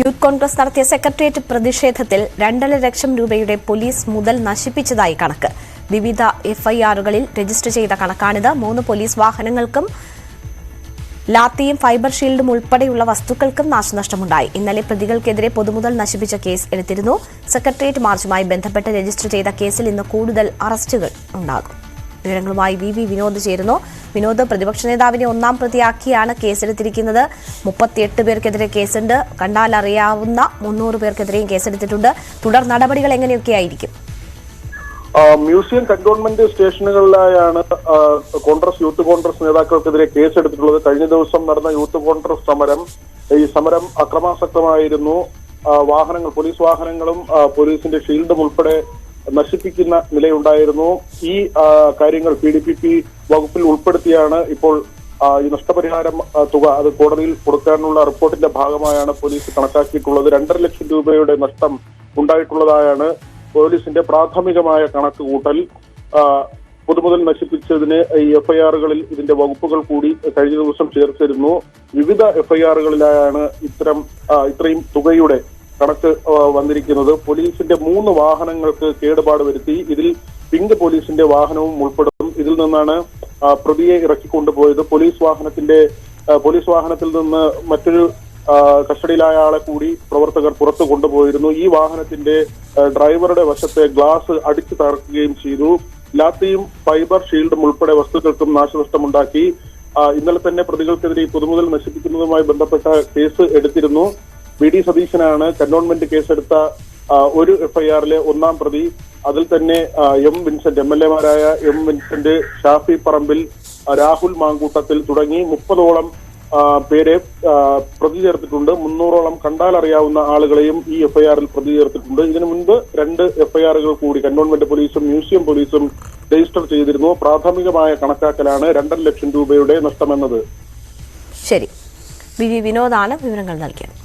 Youth Congress നടത്തിയ secretariat പ്രതിഷേധത്തിൽ രണ്ടര ലക്ഷം രൂപയുടെ പോലീസ് മുതൽ നശിപ്പിച്ചതായി കണക്ക്. വിവിധ എഫ്ഐആറുകളിൽ രജിസ്റ്റർ ചെയ്ത കണക്കാണിത്. മൂന്ന് പോലീസ് വാഹനങ്ങൾക്കും ലാത്തിയും ഫൈബർ ഷീൽഡും ഉൾപ്പെടെയുള്ള വസ്തുക്കൾക്കും നാശനഷ്ടമുണ്ടായി. ഇന്നലെ പ്രതികൾക്കെതിരെ പൊതുമുതൽ നശിപ്പിച്ച കേസ് എടുത്തിരുന്നു. സെക്രട്ടേറിയറ്റ് മാർച്ചുമായി ബന്ധപ്പെട്ട് രജിസ്റ്റർ ചെയ്ത കേസിൽ ഇന്ന് കൂടുതൽ അറസ്റ്റുകൾ ഉണ്ടാകും. വിവരങ്ങളുമായി വി വി വിനോദ് ചേരുന്നു. വിനോദ് പ്രതിപക്ഷ നേതാവിനെ ഒന്നാം പ്രതിയാക്കിയാണ് കേസെടുത്തിരിക്കുന്നത്. മുപ്പത്തിയെട്ട് പേർക്കെതിരെ കേസുണ്ട്. കണ്ടാൽ അറിയാവുന്ന മുന്നൂറ് പേർക്കെതിരെയും കേസെടുത്തിട്ടുണ്ട്. തുടർ നടപടികൾ എങ്ങനെയൊക്കെയായിരിക്കും? മ്യൂസിയം കന്റോൺമെന്റ് സ്റ്റേഷനുകളിലായാണ് കോൺഗ്രസ് യൂത്ത് കോൺഗ്രസ് നേതാക്കൾക്കെതിരെ കേസെടുത്തിട്ടുള്ളത്. കഴിഞ്ഞ ദിവസം നടന്ന യൂത്ത് കോൺഗ്രസ് സമരം ഈ സമരം അക്രമാസക്തമായിരുന്നു. വാഹനങ്ങൾ പോലീസ് വാഹനങ്ങളും പോലീസിന്റെ ഷീൽഡും ഉൾപ്പെടെ നശിപ്പിക്കുന്ന നിലയുണ്ടായിരുന്നു. ഈ കാര്യങ്ങൾ പി ഡി പി പി വകുപ്പിൽ ഉൾപ്പെടുത്തിയാണ് ഇപ്പോൾ ഈ നഷ്ടപരിഹാരം തുക അത് കോടതിയിൽ കൊടുക്കാനുള്ള റിപ്പോർട്ടിന്റെ ഭാഗമായാണ് പോലീസ് കണക്കാക്കിയിട്ടുള്ളത്. രണ്ടര ലക്ഷം രൂപയുടെ നഷ്ടം ഉണ്ടായിട്ടുള്ളതായാണ് പോലീസിന്റെ പ്രാഥമികമായ കണക്ക് കൂട്ടൽ. പുതുമുതൽ നശിപ്പിച്ചതിന് ഈ എഫ്ഐആറുകളിൽ ഇതിന്റെ വകുപ്പുകൾ കൂടി കഴിഞ്ഞ ദിവസം ചേർത്തിരുന്നു. വിവിധ എഫ്ഐആറുകളിലായാണ് ഇത്തരം ഇത്രയും തുകയുടെ കണക്ക് വന്നിരിക്കുന്നത്. പോലീസിന്റെ മൂന്ന് വാഹനങ്ങൾക്ക് കേടുപാട് വരുത്തി. ഇതിൽ പിങ്ക് പോലീസിന്റെ വാഹനവും ഉൾപ്പെടും. ഇതിൽ നിന്നാണ് പ്രതിയെ ഇറക്കിക്കൊണ്ടുപോയത് പോലീസ് വാഹനത്തിന്റെ പോലീസ് വാഹനത്തിൽ നിന്ന് മറ്റൊരു കസ്റ്റഡിയിലായ ആളെ കൂടി പ്രവർത്തകർ പുറത്തു കൊണ്ടുപോയിരുന്നു. ഈ വാഹനത്തിന്റെ ഡ്രൈവറുടെ വശത്തെ ഗ്ലാസ് അടിച്ചു തകർക്കുകയും ചെയ്തു. ലാത്തിയും ഫൈബർ ഷീൽഡും ഉൾപ്പെടെ വസ്തുക്കൾക്കും നാശനഷ്ടമുണ്ടാക്കി. ഇന്നലെ തന്നെ പ്രതികൾക്കെതിരെ പുതുമുതൽ നശിപ്പിക്കുന്നതുമായി ബന്ധപ്പെട്ട കേസ് എടുത്തിരുന്നു. വി ഡി സതീശനാണ് കന്റോൺമെന്റ് കേസെടുത്ത ഒരു എഫ്ഐആറിലെ ഒന്നാം പ്രതി. അതിൽ തന്നെ എം വിൻസെന്റ് എം എൽ എമാരായ എം വിൻസെന്റ് ഷാഫി പറമ്പിൽ രാഹുൽ മാങ്കൂട്ടത്തിൽ തുടങ്ങി മുപ്പതോളം പേരെ പ്രതി ചേർത്തിട്ടുണ്ട്. മുന്നൂറോളം കണ്ടാൽ അറിയാവുന്ന ആളുകളെയും ഈ എഫ്ഐആറിൽ പ്രതി ചേർത്തിട്ടുണ്ട്. ഇതിനു മുൻപ് രണ്ട് എഫ്ഐആറുകൾ കൂടി കന്റോൺമെന്റ് പോലീസും മ്യൂസിയം പോലീസും രജിസ്റ്റർ ചെയ്തിരുന്നു. പ്രാഥമികമായ കണക്കാക്കലാണ് രണ്ടര ലക്ഷം രൂപയുടെ നഷ്ടമെന്നത്. ശരി. വിനോദാണ് വിവരങ്ങൾ നൽകിയത്.